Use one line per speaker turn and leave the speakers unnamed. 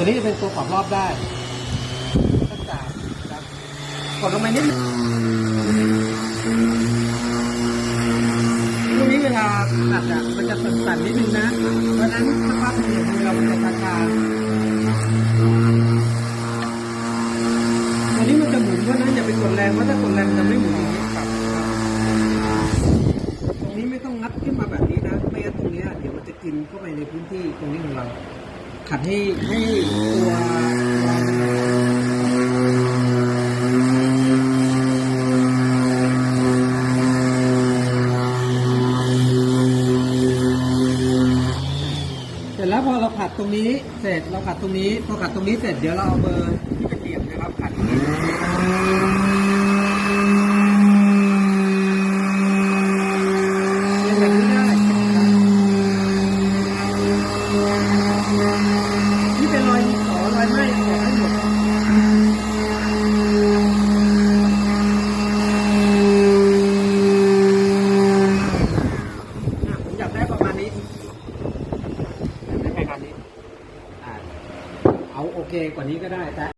ตัวนี้จะเป็นตัวปรับรอบได้ตั้งแต่กดลงไปนิดนึงตรงนี้เวลาขัดอะมันจะสั่นๆนิดนึงนะ เพราะนั้นถ้าพักเดี๋ยวมือเรามันจะชาๆตัวนี้มันจะหมุนเพราะนั้นอย่าไปกดแรงเพราะถ้ากดแรงมันจะไม่หมุนอย่างนี้ครับตรงนี้ไม่ต้องงัดขึ้นมาแบบนี้นะ ไม่งั้นตรงนี้เดี๋ยวมันจะกินเข้าไปในพื้นที่ตรงนี้ของเรา ขัดให้ให้ตัวเสร็จแล้วพอเราขัดตรงนี้เสร็จเราขัดตรงนี้พอขัดตรงนี้เสร็จเดี๋ยวเราเอาเบอร์ที่เป็นเกียมนะครับขัดเรียงแบบนี้ได้ นี่เป็นรอยขอรอยไหม้ขอให้หมดอะผมอยากได้ประมาณนี้อยากได้ประมาณนี้ อะเอาโอเคกว่านี้ก็ได้แต่